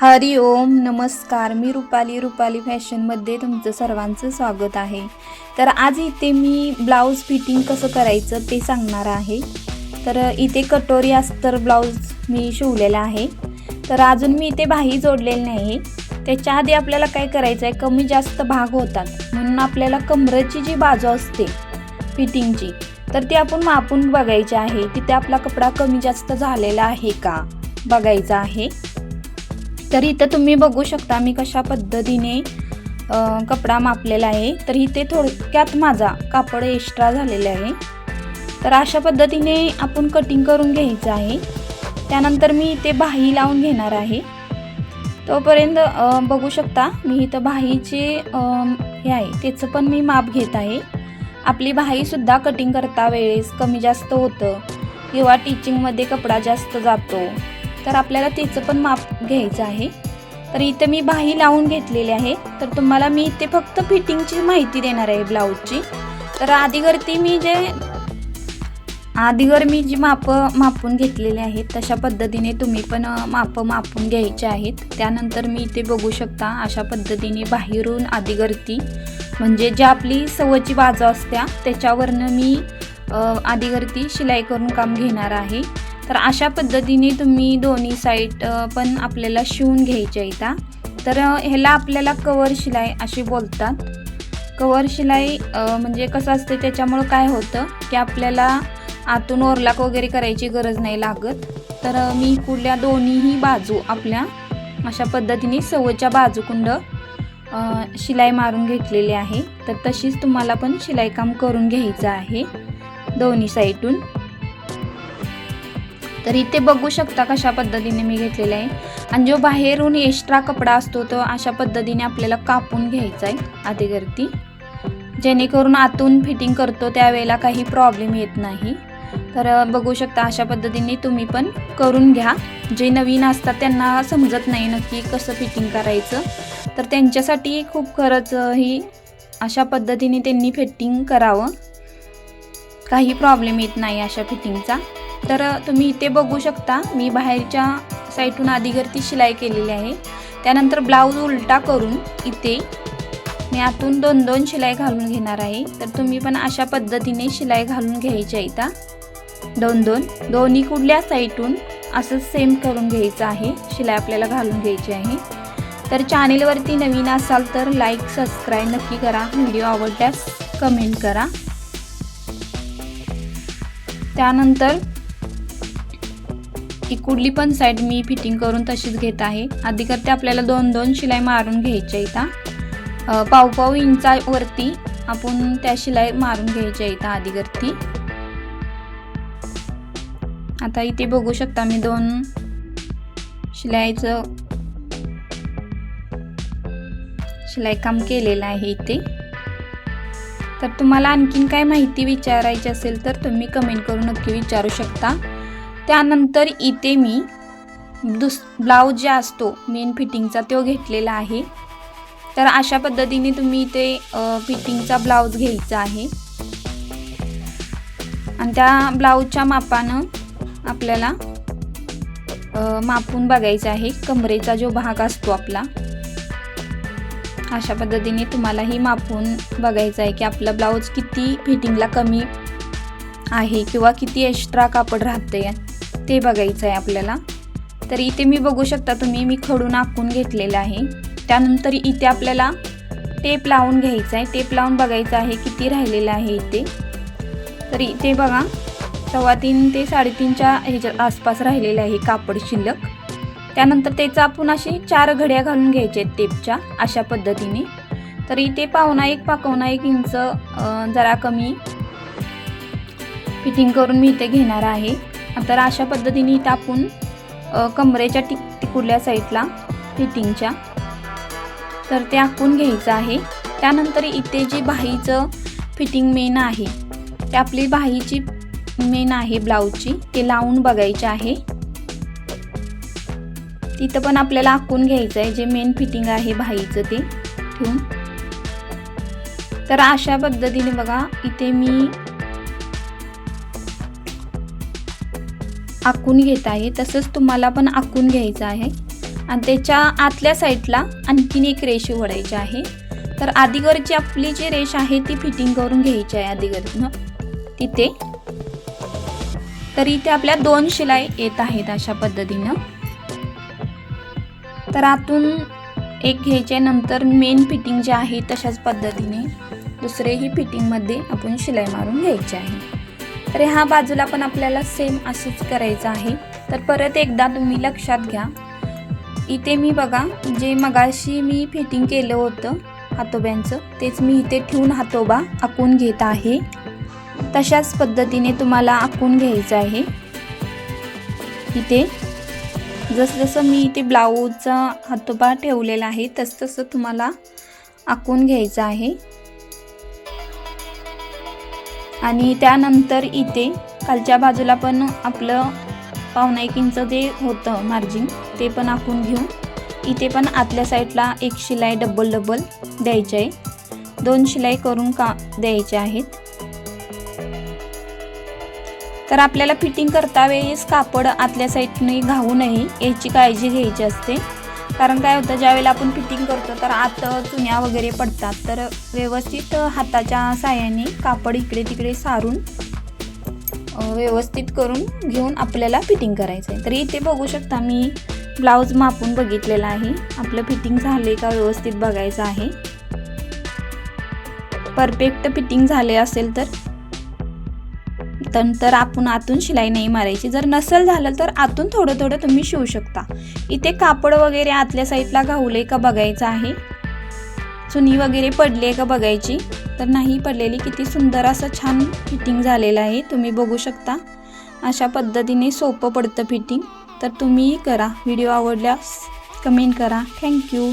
हरी ओम नमस्कार. मी रुपाली रुपाली फॅशनमध्ये तुमचं सर्वांचं स्वागत आहे. तर आज इथे मी ब्लाऊज फिटिंग कसं करायचं ते सांगणार आहे. तर इथे कटोरी अस्तर ब्लाऊज मी शिवलेला आहे. तर अजून मी इथे बाही जोडलेली नाही. त्याच्या आधी आपल्याला काय करायचं आहे कमी जास्त भाग होतात. म्हणून आपल्याला कमरेची जी बाजू असते फिटिंगची तर ती आपण मापून बघायची आहे. तिथे आपला कपडा कमी जास्त झालेला आहे का? बघायचा आहे. तर इथं तुम्ही बघू शकता मी कशा पद्धतीने कपडा मापलेला आहे. तर इथे थोडक्यात माझा कापड एक्स्ट्रा झालेला आहे. तर अशा पद्धतीने आपण कटिंग करून घ्यायचं आहे. त्यानंतर मी इथे बाही लावून घेणार आहे. तोपर्यंत बघू शकता मी इथं बाहीचे हे आहे त्याचं पण मी माप घेत आहे. आपली बाहीसुद्धा कटिंग करता वेळेस कमी जास्त होतं. किंवा टीचिंगमध्ये कपडा जास्त जातो. तर आपल्याला त्याचं पण माप घ्यायचं आहे. तर इथं मी बाही लावून घेतलेली आहे. तर तुम्हाला मी इथे फक्त फिटिंगची माहिती देणार आहे ब्लाऊजची. तर आधीगरती मी जे आधीवर मी जी मापं मापून घेतलेली आहेत तशा पद्धतीने तुम्ही पण मापं मापून घ्यायचे आहेत. त्यानंतर मी इथे बघू शकता अशा पद्धतीने बाहेरून आधीगरती म्हणजे ज्या आपली सवची बाजू असत्या त्याच्यावरनं मी आधीगरती शिलाई करून काम घेणार आहे. तर अशा पद्धतीने तुम्ही दोन्ही साईड पण आपल्याला शिवून घ्यायच्या इथं. तर ह्याला आपल्याला कवर शिलाई अशी बोलतात. कवर शिलाई म्हणजे कसं असते त्याच्यामुळं काय होतं की आपल्याला आतून ओरलाक वगैरे करायची गरज नाही लागत. तर मी कुठल्या दोन्हीही बाजू आपल्या अशा पद्धतीने सवच्या बाजूकुंड शिलाई मारून घेतलेली आहे. तर तशीच तुम्हाला पण शिलाई काम करून घ्यायचं आहे दोन्ही साईडून तर इथे बघू शकता कशा पद्धतीने मी घेतलेला आहे. आणि जो बाहेरून एक्स्ट्रा कपडा असतो तो अशा पद्धतीने आपल्याला कापून घ्यायचा आहे आधीगरती जेणेकरून आतून फिटिंग करतो त्यावेळेला काही प्रॉब्लेम येत नाही. तर बघू शकता अशा पद्धतीने तुम्ही पण करून घ्या. जे नवीन असतात त्यांना समजत नाही नक्की कसं फिटिंग करायचं. तर त्यांच्यासाठी खूप खरंच ही अशा पद्धतीने त्यांनी फिटिंग करावं. काही प्रॉब्लेम येत नाही अशा फिटिंगचा तर तुम्ही इथे बघू शकता मी बाहेरच्या साईडून आधीगरती शिलाई केलेली आहे. त्यानंतर ब्लाऊज उलटा करून इथे मी आतून दोन दोन शिलाई घालून घेणार आहे. तर तुम्ही पण अशा पद्धतीने शिलाई घालून घ्यायच्या इथं. दोन दोन दोन्ही कुठल्या साईटून असं सेम करून घ्यायचं आहे. शिलाई आपल्याला घालून घ्यायची आहे. तर चॅनेलवरती नवीन असाल तर लाईक सबस्क्राईब नक्की करा. व्हिडिओ आवडल्यास कमेंट करा. त्यानंतर ही कुठली पण साईड मी फिटिंग करून तशीच घेत आहे. आधी करते आपल्याला दोन दोन शिलाई मारून घ्यायच्या इथं पावपाव पाव पाव इंचावरती आपण त्या शिलाई मारून घ्यायच्या इथं आधी करती आता इथे बघू शकता मी दोन शिलाईचं शिलाई काम केलेलं आहे इथे. तर तुम्हाला आणखीन काय माहिती विचारायची असेल तर तुम्ही कमेंट करून नक्की विचारू शकता. त्यानंतर इथे मी दुस ब्लाऊज जे असतो मेन फिटिंगचा तो घेतलेला आहे. तर अशा पद्धतीने तुम्ही इथे फिटिंगचा ब्लाऊज घ्यायचा आहे. आणि त्या ब्लाऊजच्या मापानं आपल्याला मापून बघायचं आहे. कमरेचा जो भाग असतो आपला अशा पद्धतीने तुम्हालाही मापून बघायचं आहे की आपलं ब्लाऊज किती फिटिंगला कमी आहे किंवा किती एक्स्ट्रा कापड राहते ते बघायचं आहे आपल्याला. तर इथे मी बघू शकता तुम्ही मी खडून आखून घेतलेलं आहे. त्यानंतर इथे आपल्याला टेप लावून घ्यायचं आहे टेप लावून बघायचं आहे किती राहिलेलं आहे इथे. तर इथे बघा सव्वा तीन ते साडेतीनच्या ह्याच्या आसपास राहिलेलं आहे कापड शिल्लक. त्यानंतर त्याचं आपण अशी चार घड्या घालून घ्यायचे आहेत टेपच्या अशा पद्धतीने. तर इथे पाहुणा एक पाकवणा एक इंच जरा कमी फिटिंग करून मी इथे घेणार आहे. तर अशा पद्धतीने इथं आपण कमरेच्या टिक टिकुरल्या साईडला फिटिंगच्या तर ते आखून घ्यायचं आहे. त्यानंतर इथे जे बाहीचं फिटिंग मेन आहे ते आपली बाहीची मेन आहे ब्लाऊजची ते लावून बघायचे आहे. तिथं पण आपल्याला आखून घ्यायचं आहे जे मेन फिटिंग आहे बाहीचं ते ठेवून. तर अशा पद्धतीने बघा इथे मी आखून घेत आहे तसंच तुम्हाला पण आखून घ्यायचं आहे. आणि त्याच्या आतल्या साईडला आणखीन एक रेष ओढायची आहे. तर आधीवरची आपली जी रेष आहे ती फिटिंग करून घ्यायची आहे आधीवरनं तिथे. तर इथे आपल्या दोन शिलाई येत आहेत अशा पद्धतीनं. तर आतून एक घ्यायचे नंतर मेन फिटिंग जे आहे तशाच पद्धतीने. दुसरेही फिटिंगमध्ये आपण शिलाई मारून घ्यायची आहे. तर ह्या बाजूला पण आपल्याला सेम असंच करायचं आहे. तर परत एकदा तुम्ही लक्षात घ्या. इथे मी बघा जे मगाशी मी फिटिंग केलं होतं हातोब्यांचं तेच मी इथे ठेवून हातोबा आखून घेत आहे. तशाच पद्धतीने तुम्हाला आखून घ्यायचं आहे. इथे जसजसं मी इथे ब्लाऊजचा हातोबा ठेवलेला आहे तसतसं तुम्हाला आखून घ्यायचं आहे. आणि त्यानंतर इथे खालच्या बाजूला पण आपलं पावणा एक इंच जे होतं मार्जिन ते पण आखून घेऊ. इथे पण आतल्या साईडला एक शिलाई डबल डबल द्यायची आहे. दोन शिलाई करून का द्यायचे आहेत. तर आपल्याला फिटिंग करता वेळेस कापड आतल्या साईडने घाऊ नये याची काळजी घ्यायची असते. कारण काय होतं ज्यावेळेला आपण फिटिंग करतो तर आत चुन्या वगैरे पडतात. तर व्यवस्थित हाताच्या साह्याने कापड इकडे तिकडे सारून व्यवस्थित करून घेऊन आपल्याला फिटिंग करायचं आहे तर इथे बघू शकता मी ब्लाऊज मापून बघितलेला आहे. आपलं फिटिंग झाले का व्यवस्थित बघायचं आहे. परफेक्ट फिटिंग झाले असेल तर तर आपण आतून शिलाई नाही मारायची. जर नसेल झालं तर आतून थोडं थोडं तुम्ही शिवू शकता. इथे कापड वगैरे आतल्या साईडला घावले का बघायचं आहे? चुनी वगैरे पडली आहे का बघायची? तर नाही पडलेली. किती सुंदर असं छान फिटिंग झालेलं आहे. तुम्ही बघू शकता. अशा पद्धतीने सोपं पडतं फिटिंग. तर तुम्हीही करा. व्हिडिओ आवडल्यास कमेंट करा. थँक्यू.